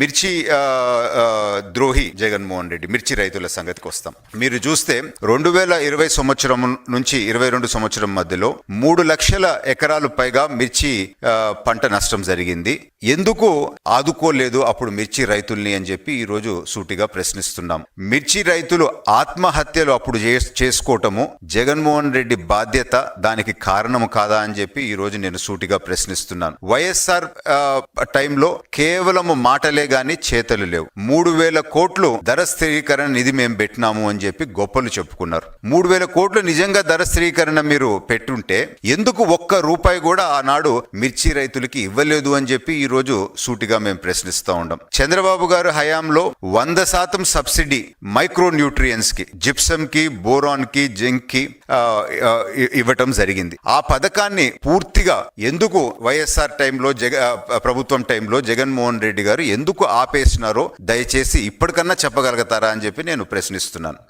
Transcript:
మిర్చి ద్రోహి జగన్మోహన్ రెడ్డి మిర్చి రైతుల సంగతికి వస్తాం. మీరు చూస్తే రెండు వేల ఇరవై సంవత్సరం నుంచి ఇరవై రెండు సంవత్సరం మధ్యలో మూడు లక్షల ఎకరాలు పైగా మిర్చి పంట నష్టం జరిగింది. ఎందుకు ఆదుకోలేదు అప్పుడు మిర్చి రైతుల్ని అని చెప్పి ఈ రోజు సూటిగా ప్రశ్నిస్తున్నాం. మిర్చి రైతులు ఆత్మహత్యలు అప్పుడు చేసుకోవటము జగన్మోహన్ రెడ్డి బాధ్యత దానికి కారణము కాదా అని చెప్పి ఈ రోజు నేను సూటిగా ప్రశ్నిస్తున్నాను. వైఎస్ఆర్ టైంలో కేవలము మాటలే గాని చేతలు లేవు. మూడు వేల కోట్లు ధర స్థిరీకరణ నిధి మేము పెట్టినాము అని చెప్పి గొప్పలు చెప్పుకున్నారు. మూడు వేల కోట్లు నిజంగా ధర స్థిరీకరణ మీరు పెట్టుంటే ఎందుకు ఒక్క రూపాయి కూడా ఆనాడు మిర్చి రైతులకి ఇవ్వలేదు అని చెప్పి ఈ రోజు సూటిగా మేము ప్రశ్నిస్తా ఉంటాం చంద్రబాబు గారు హయాంలో వంద శాతం సబ్సిడీ మైక్రో న్యూట్రియన్స్కి జిప్సమ్కి బోరాన్కి జింక్కి ఇవ్వటం జరిగింది. ఆ పథకాన్ని పూర్తిగా ఎందుకు వైఎస్ఆర్ టైంలో జగ ప్రభుత్వం టైంలో జగన్మోహన్ రెడ్డి గారు ఎందుకు ఎందుకు ఆపేసినారో దయచేసి ఇప్పటికన్నా చెప్పగలుగుతారా అని చెప్పి నేను ప్రశ్నిస్తున్నాను.